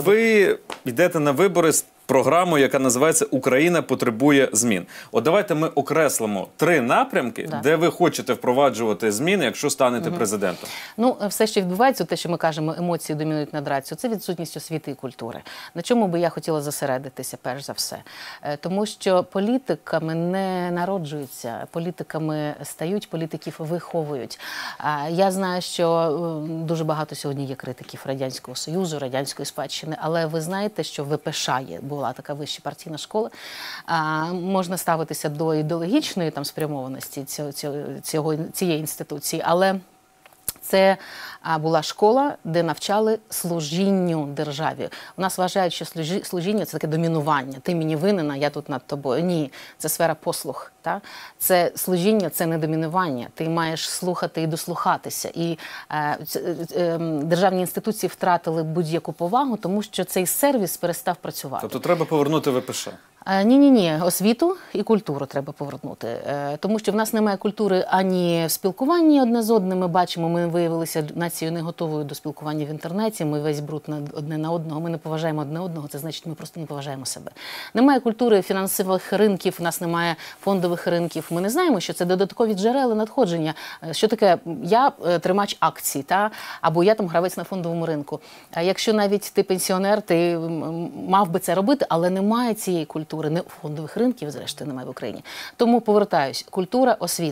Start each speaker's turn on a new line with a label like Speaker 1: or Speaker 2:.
Speaker 1: Ви йдете на вибори з програмою, яка називається Україна потребує змін. От давайте ми окреслимо три напрямки,
Speaker 2: Да.
Speaker 1: де ви хочете впроваджувати зміни, якщо станете президентом.
Speaker 2: Ну, все, що відбувається, те, що ми кажемо, емоції домінують над рацією, це відсутність освіти і культури. На чому би я хотіла зосередитися, перш за все, Е, тому що політиками не народжуються, політиками стають, політиків виховують. Я знаю, що дуже багато сьогодні є критиків радянського союзу, радянської спадщини, але ви знаєте, що ВПШ є була така вища партійна школа. А, можна ставитися до ідеологічної там спрямованості цього, цього, цієї інституції, але це була школа, де навчали служінню державі. У нас вважають, що служіння це таке домінування. Ти мені винена, я тут над тобою. Ні, це сфера послуг. Та? Це служіння, це не домінування. Ти маєш слухати і дослухатися. І е, е, е, державні інституції втратили будь-яку повагу, тому що цей сервіс перестав працювати.
Speaker 1: Тобто треба повернути ВПШ.
Speaker 2: Ні, ні, ні, освіту і культуру треба повернути, Е, тому що в нас немає культури ані в спілкуванні одне з одним. Ми бачимо, ми виявилися нацією не готовою до спілкування в інтернеті. Ми весь бруд на одне на одного. Ми не поважаємо одне одного. Це значить, ми просто не поважаємо себе. Немає культури фінансових ринків. У нас немає фондових ринків. Ми не знаємо, що це додаткові джерела надходження. Е, Що таке я е, тримач акцій, та або я там гравець на фондовому ринку. А якщо навіть ти пенсіонер, ти мав би це робити, але немає цієї культури, не фондових ринків, зрештою, немає в Україні. Тому повертаюсь: культура, освіта.